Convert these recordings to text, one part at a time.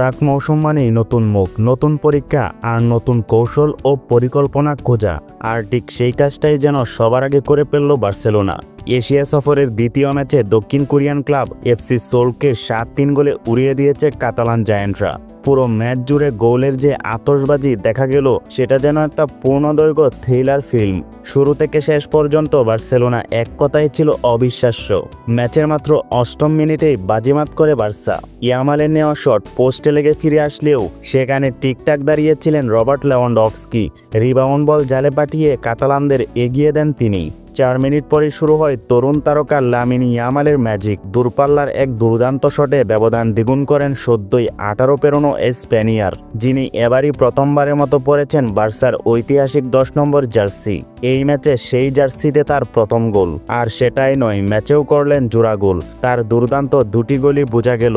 প্রাক মৌসুম মানেই নতুন মুখ, নতুন পরীক্ষা আর নতুন কৌশল ও পরিকল্পনা খোঁজা। আর ঠিক সেই কাজটাই যেন সবার আগে করে ফেলল বার্সেলোনা। এশিয়া সফরের দ্বিতীয় ম্যাচে দক্ষিণ কোরিয়ান ক্লাব এফসি সোলকে সাত তিন গোলে উড়িয়ে দিয়েছে কাতালান জায়ান্টরা। পুরো ম্যাচ জুড়ে গোলের যে আতশবাজি দেখা গেল, সেটা যেন একটা পূর্ণদৈর্ঘ্য থ্রিলার ফিল্ম শুরু থেকে শেষ পর্যন্ত বার্সেলোনা এক কথায় ছিল অবিশ্বাস্য। ম্যাচের মাত্র অষ্টম মিনিটেই বাজিমাত করে বার্সা। ইয়ামালের নেওয়া শট পোস্টে লেগে ফিরে আসলেও, সেখানে টিকটাক দাঁড়িয়েছিলেন রবার্ট লেওয়ান্ডফস্কি রিবাউন্ড বল জালে পাঠিয়ে কাতালানদের এগিয়ে দেন তিনি। চার মিনিট পরে শুরু হয় তরুণ তারকা লামিনি ইয়ামালের ম্যাজিক দূরপাল্লার এক দুর্দান্ত শটে ব্যবধান দ্বিগুণ করেন সদ্যই আঠারো পেরোনো স্পেনিয়ার যিনি এবারই প্রথমবারের মতো পড়েছেন বার্সার ঐতিহাসিক দশ নম্বর জার্সি। এই ম্যাচে সেই জার্সিতে তার প্রথম গোল। আর সেটাই নয়, ম্যাচেও করলেন জোড়া গোল। তার দুর্দান্ত দুটি গোলই বোঝা গেল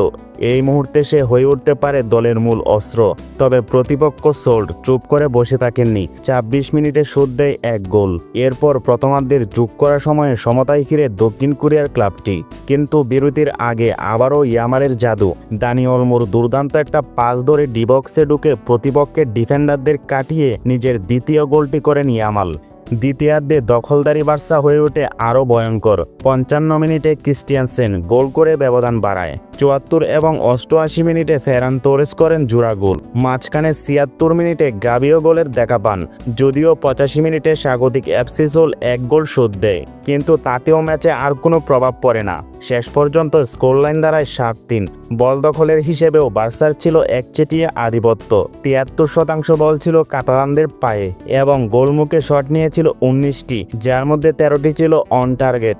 এই মুহূর্তে সে হয়ে উঠতে পারে দলের মূল অস্ত্র। তবে প্রতিপক্ষ সোল্ড চুপ করে বসে থাকেননি। ছাব্বিশ মিনিটে শোধ দেয় এক গোল। এরপর প্রথমার্ধের যোগ করার সময়ে সমতায় ফিরে দক্ষিণ কোরিয়ার ক্লাবটি। কিন্তু বিরতির আগে আবারও ইয়ামারের জাদু। দানি অলমোর দুর্দান্ত একটা পাস ধরে ডিবক্সে ঢুকে প্রতিপক্ষের ডিফেন্ডারদের কাটিয়ে নিজের দ্বিতীয় গোলটি করেন ইয়ামাল। দ্বিতীয়ার্ধে দখলদারি বার্সা হয়ে ওঠে আরও ভয়ঙ্কর। পঞ্চান্ন মিনিটে ক্রিস্টিয়ানসেন গোল করে ব্যবধান বাড়ায়। চুয়াত্তর এবং অষ্টআশি মিনিটে ফেরান তোরেস করেন জোড়া গোল। মাঝখানে ছিয়াত্তর মিনিটে গাবিও গোলের দেখা পান, যদিও পঁচাশি মিনিটে স্বাগতিক অ্যাপসিসোল এক গোল শোধ দেয়। কিন্তু তাতেও ম্যাচে আর কোনো প্রভাব পড়ে না। শেষ পর্যন্ত স্কোরলাইন দাঁড়ায় সাত তিন। বল দখলের হিসেবেও বার্সার ছিল একচেটিয়া আধিপত্য। তিয়াত্তর শতাংশ বল ছিল কাতালানদের পায়ে এবং গোলমুখে শট নিয়েছিল উনিশটি, যার মধ্যে তেরোটি ছিল অন টার্গেট।